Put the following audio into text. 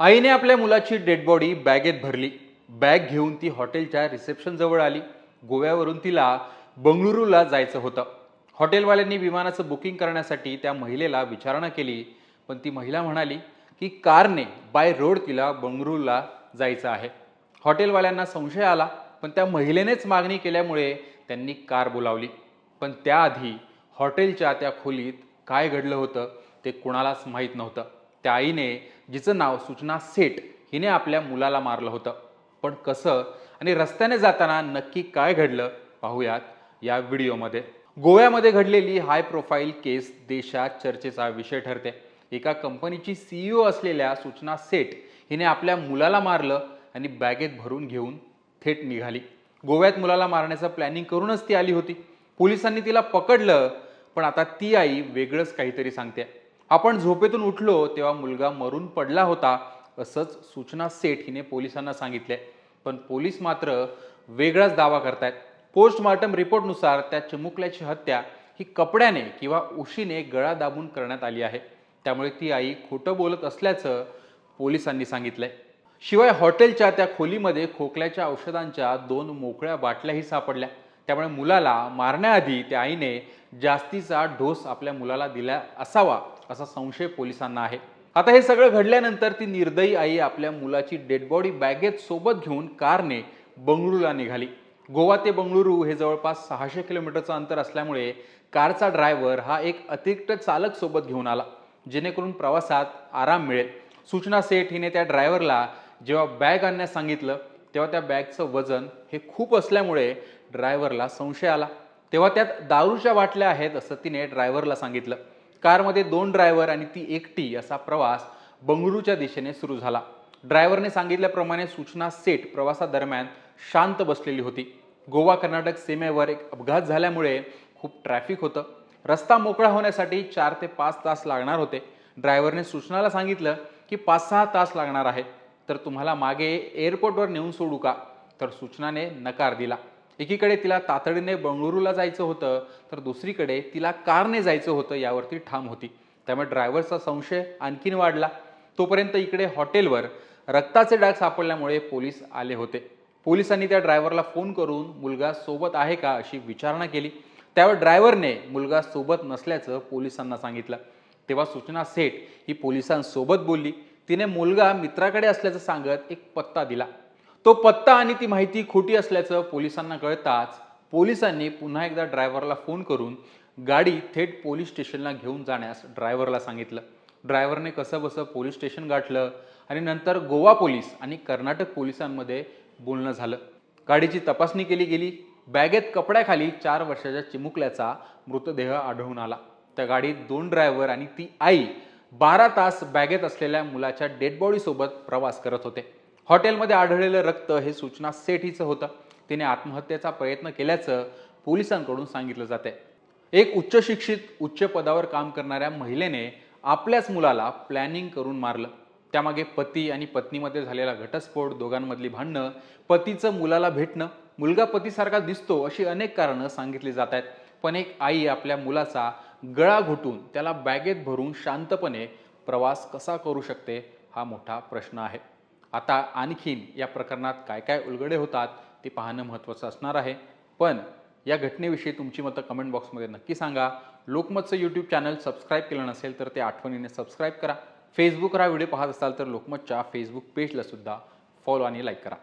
आईने आपल्या मुलाची डेड बॉडी बॅगेत भरली. बॅग घेऊन ती हॉटेलच्या रिसेप्शनजवळ आली. गोव्यावरून तिला बंगळुरूला जायचं होतं. हॉटेलवाल्यांनी विमानाचं बुकिंग करण्यासाठी त्या महिलेला विचारणा केली. पण ती महिला म्हणाली की कारने बाय रोड तिला बंगळुरूला जायचं आहे. हॉटेलवाल्यांना संशय आला पण त्या महिलेनेच मागणी केल्यामुळे त्यांनी कार बोलावली. पण त्याआधी हॉटेलच्या त्या खोलीत काय घडलं होतं ते कुणालाच माहीत नव्हतं. त्या आईने जिचं नाव सूचना सेठ हिने आपल्या मुलाला मारलं होतं. पण कसं आणि रस्त्याने जाताना नक्की काय घडलं पाहूयात या व्हिडिओमध्ये. गोव्यामध्ये घडलेली हाय प्रोफाईल केस देशात चर्चेचा विषय ठरते. एका कंपनीची सीईओ असलेल्या सूचना सेठ हिने आपल्या मुलाला मारलं आणि बॅगेत भरून घेऊन थेट निघाली. गोव्यात मुलाला मारण्याचं प्लॅनिंग करूनच ती आली होती. पोलिसांनी तिला पकडलं पण आता ती आई वेगळंच काहीतरी सांगते. आपण झोपेतून उठलो तेव्हा मुलगा मरून पडला होता असंच सूचना सेठ हिने पोलिसांना सांगितले. पण पोलीस मात्र वेगळाच दावा करतायत. पोस्टमॉर्टम रिपोर्टनुसार त्या चिमुकल्याची हत्या ही कपड्याने किंवा उशीने गळा दाबून करण्यात आली आहे. त्यामुळे ती आई खोटं बोलत असल्याचं पोलिसांनी सांगितलंय. शिवाय हॉटेलच्या त्या खोलीमध्ये खोकल्याच्या औषधांच्या दोन मोकळ्या बाटल्याही सापडल्या. त्यामुळे मुलाला मारण्याआधी त्या आईने जास्तीचा डोस आपल्या मुलाला दिला असावा असा संशय पोलिसांना आहे. आता हे सगळं घडल्यानंतर ती निर्दयी आई आपल्या मुलाची डेड बॉडी बॅगेत सोबत घेऊन कारने बंगळुरूला निघाली. गोवा ते बंगळुरू हे जवळपास सहाशे किलोमीटरचं अंतर असल्यामुळे कारचा ड्रायव्हर हा एक अतिरिक्त चालक सोबत घेऊन आला जेणेकरून प्रवासात आराम मिळेल. सूचना सेठ हिने त्या ड्रायव्हरला जेव्हा बॅग आणण्यास सांगितलं तेव्हा त्या बॅगचं वजन हे खूप असल्यामुळे ड्रायव्हरला संशय आला. तेव्हा त्यात दारूच्या बाटल्या आहेत असं तिने ड्रायव्हरला सांगितलं. कारमध्ये दोन ड्रायव्हर आणि ती एकटी असा प्रवास बंगळुरूच्या दिशेने सुरू झाला. ड्रायव्हरने सांगितल्याप्रमाणे सूचना सेट प्रवासादरम्यान शांत बसलेली होती. गोवा कर्नाटक सीमेवर एक अपघात झाल्यामुळे खूप ट्रॅफिक होतं. रस्ता मोकळा होण्यासाठी चार ते पाच तास लागणार होते. ड्रायव्हरने सूचनाला सांगितलं की पाच सहा तास लागणार आहे तर तुम्हाला मागे एअरपोर्टवर नेऊन सोडू का? तर सूचनाने नकार दिला. एकीकडे तिला तातडीने बंगळुरूला जायचं होतं तर दुसरीकडे तिला कारने जायचं होतं यावरती ठाम होती. त्यामुळे ड्रायव्हरचा संशय आणखीन वाढला. तोपर्यंत इकडे हॉटेलवर रक्ताचे डाग सापडल्यामुळे पोलीस आले होते. पोलिसांनी त्या ड्रायव्हरला फोन करून मुलगा सोबत आहे का? अशी विचारणा केली. त्यावर ड्रायव्हरने मुलगा सोबत नसल्याचं पोलिसांना सांगितलं. तेव्हा सूचना सेठ ही पोलिसांसोबत बोलली. तिने मुलगा मित्राकडे असल्याचं सांगत एक पत्ता दिला. तो पत्ता आणि ती माहिती खोटी असल्याचं पोलिसांना कळताच पोलिसांनी पुन्हा एकदा ड्रायव्हरला फोन करून गाडी थेट पोलीस स्टेशनला घेऊन जाण्यास ड्रायव्हरला सांगितलं. ड्रायव्हरने कसं बसं पोलीस स्टेशन गाठलं आणि नंतर गोवा पोलीस आणि कर्नाटक पोलिसांमध्ये बोलणं झालं. गाडीची तपासणी केली गेली. बॅगेत कपड्याखाली चार वर्षाच्या चिमुकल्याचा मृतदेह आढळून आला. त्या गाडीत दोन ड्रायव्हर आणि ती आई बारा तास बॅगेत असलेल्या मुलाच्या डेड बॉडीसोबत प्रवास करत होते. हॉटेलमध्ये आढळलेलं रक्त हे सूचना सेठीचं होतं. तिने आत्महत्येचा प्रयत्न केल्याचं पोलिसांकडून सांगितलं जाते एक उच्च शिक्षित उच्च पदावर काम करणाऱ्या महिलेने आपल्याच मुलाला प्लॅनिंग करून मारलं. त्यामागे पती आणि पत्नीमध्ये झालेला घटस्फोट दोघांमधली भांडणं पतीचं मुलाला भेटणं मुलगा पतीसारखा दिसतो अशी अनेक कारणं सांगितली जात आहेत. पण एक आई आपल्या मुलाचा गळा घुटून त्याला बॅगेत भरून शांतपणे प्रवास कसा करू शकते हा मोठा प्रश्न आहे. आता आणखीन या प्रकरणात काय काय उलगडे होतात ते पाहणं महत्त्वाचं असणार आहे. पण या घटनेविषयी तुमची मतं कमेंट बॉक्समध्ये नक्की सांगा. लोकमतचं यूट्यूब चॅनल सबस्क्राईब केलं नसेल तर ते आठवणीने सबस्क्राईब करा. फेसबुकवर हा व्हिडिओ पाहत असाल तर लोकमतच्या फेसबुक पेजला सुद्धा फॉलो आणि लाईक करा.